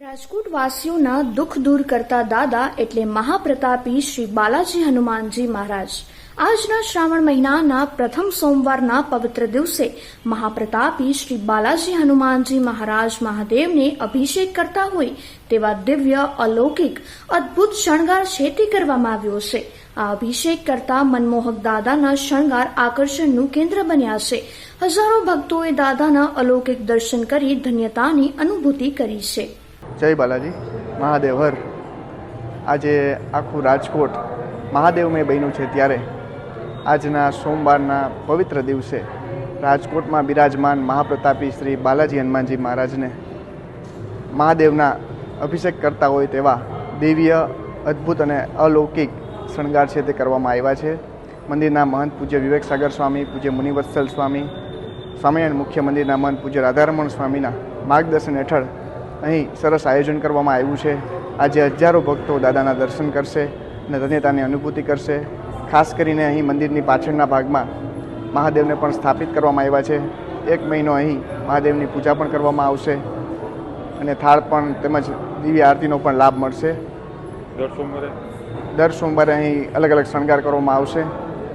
રાજકોટ વાસીઓના દુઃખ દૂર કરતા દાદા એટલે મહાપ્રતાપી શ્રી બાલાજી હનુમાનજી મહારાજ. આજના શ્રાવણ મહિનાના પ્રથમ સોમવારના પવિત્ર દિવસે મહાપ્રતાપી શ્રી બાલાજી હનુમાનજી મહારાજ મહાદેવને અભિષેક કરતા હોય તેવા દિવ્ય, અલૌકિક, અદ્ભુત શણગાર છે કરવામાં આવ્યો છે. આ અભિષેક કરતા મનમોહક દાદાના શણગાર આકર્ષણનું કેન્દ્ર બન્યા છે. હજારો ભક્તોએ દાદાના અલૌકિક દર્શન કરી ધન્યતાની અનુભૂતિ કરી છે. જય બાલાજી. મહાદેવ, હર. આજે આખું રાજકોટ મહાદેવમય બન્યું છે ત્યારે. આજના સોમવારના પવિત્ર દિવસે રાજકોટમાં બિરાજમાન મહાપ્રતાપી શ્રી બાલાજી હનુમાનજી મહારાજને મહાદેવના અભિષેક કરતા હોય તેવા દિવ્ય, અદ્ભુત અને અલૌકિક શણગાર છે તે કરવામાં આવ્યા છે. મંદિરના મહંત પૂજ્ય વિવેક સાગર સ્વામી, પૂજ્ય મુનિવત્સલ સ્વામી, સ્વામિનારાયણ મુખ્ય મંદિરના મહંત પૂજ્ય રાધારમણ સ્વામીના માર્ગદર્શન હેઠળ અહીં સરસ આયોજન કરવામાં આવ્યું છે. આજે હજારો ભક્તો દાદાના દર્શન કરશે અને ધન્યતાની અનુભૂતિ કરશે. ખાસ કરીને અહીં મંદિરની પાછળના ભાગમાં મહાદેવને પણ સ્થાપિત કરવામાં આવ્યા છે. એક મહિનો અહીં મહાદેવની પૂજા પણ કરવામાં આવશે અને થાળ પણ તેમજ દિવ્ય આરતીનો પણ લાભ મળશે. દર સોમવારે? દર સોમવારે અહીં અલગ અલગ શણગાર કરવામાં આવશે.